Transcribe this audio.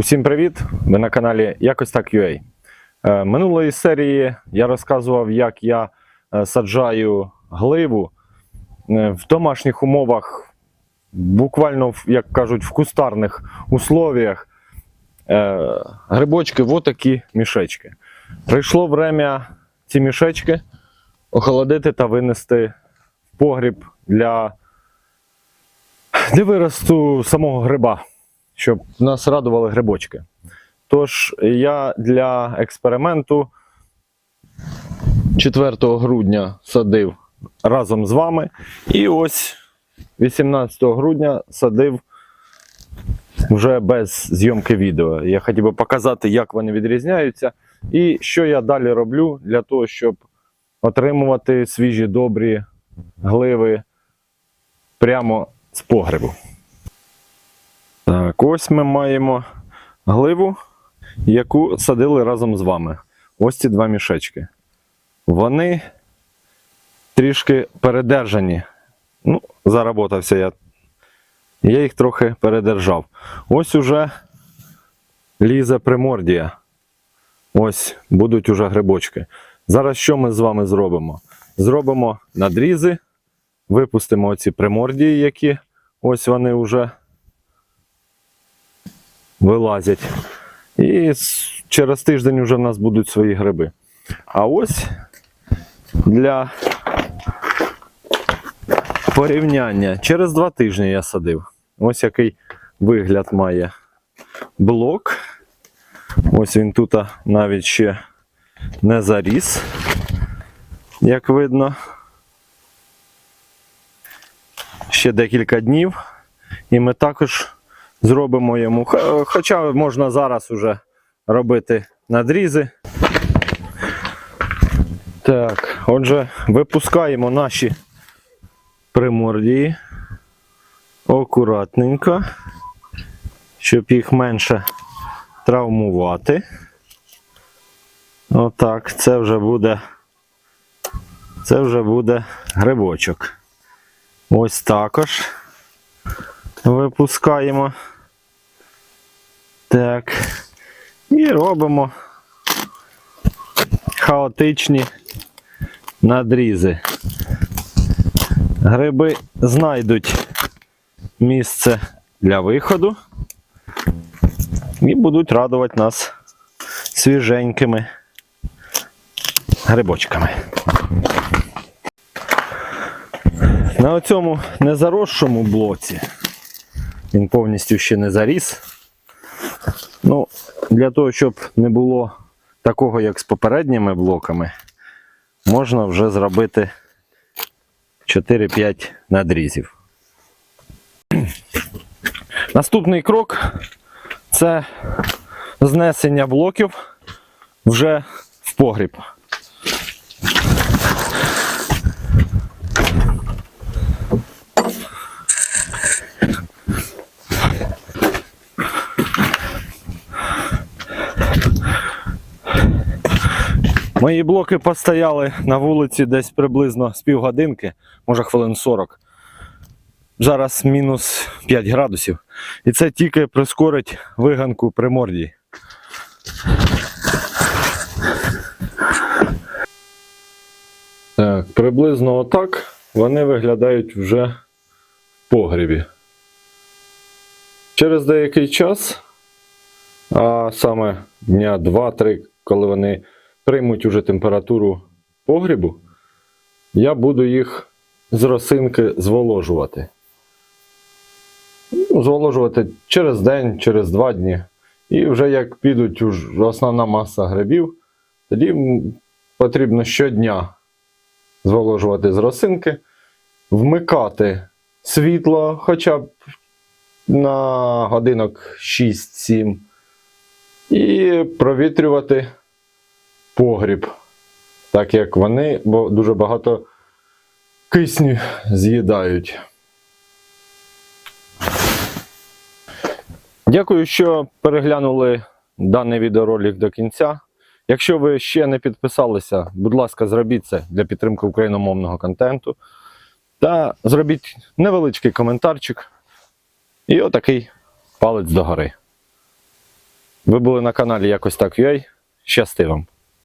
Усім привіт! Ви на каналі Якось так UA. Е, Минулої серії я розказував, як я е, саджаю гливу е, в домашніх умовах, буквально, як кажуть, в кустарних условіях. Грибочки в отакі мішечки. Прийшло время ці мішечки охолодити та винести в погріб для, для виросту самого гриба щоб нас радували грибочки. Тож я для експерименту 4 грудня садив разом з вами. І ось 18 грудня садив вже без зйомки відео. Я хотів би показати, як вони відрізняються, і що я далі роблю для того, щоб отримувати свіжі добрі гливи прямо з погребу. Ось ми маємо гливу, яку садили разом з вами. Ось ці два мішечки. Вони трішки передержані. Ну, заработався я. Я їх трохи передержав. Ось уже лізе примордія. Ось будуть уже грибочки. Зараз що ми з вами зробимо? Зробимо надрізи, випустимо оці примордії, які ось вони вже вилазять. І через тиждень вже в нас будуть свої гриби. А ось для порівняння. Через два тижні я садив. Ось який вигляд має блок. Ось він тут навіть ще не заріс, як видно. Ще декілька днів. І ми також зробимо йому. Хоча можна зараз уже робити надрізи. Так, отже, випускаємо наші примордії акуратненько, щоб їх менше травмувати. Отак, це вже буде. Це вже буде грибочок. Ось також випускаємо. Так. І робимо хаотичні надрізи. Гриби знайдуть місце для виходу і будуть радувати нас свіженькими грибочками. На цьому незаросшому блоці він повністю ще не заріс. Ну, для того, щоб не було такого, як з попередніми блоками, можна вже зробити 4-5 надрізів. Наступний крок це знесення блоків вже в погріб. Мої блоки постояли на вулиці десь приблизно з півгодинки, може хвилин 40. Зараз мінус 5 градусів. І це тільки прискорить виганку примордії. Так, приблизно отак вони виглядають вже в погрібі. Через деякий час, а саме дня 2-3, коли вони приймуть уже температуру погрібу, я буду їх з росинки зволожувати. Ну, Зволожувати через день, через два дні. І вже як підуть основна маса грибів, тоді потрібно щодня зволожувати з росинки, вмикати світло хоча б на годинок 6-7 і провітрювати погріб, так як вони бо дуже багато кисню з'їдають. Дякую, що переглянули даний відеоролик до кінця. Якщо ви ще не підписалися, будь ласка, зробіть це для підтримки україномовного контенту. Та зробіть невеличкий коментарчик і отакий палець догори. Ви були на каналі Якось так UA. Щасти вам!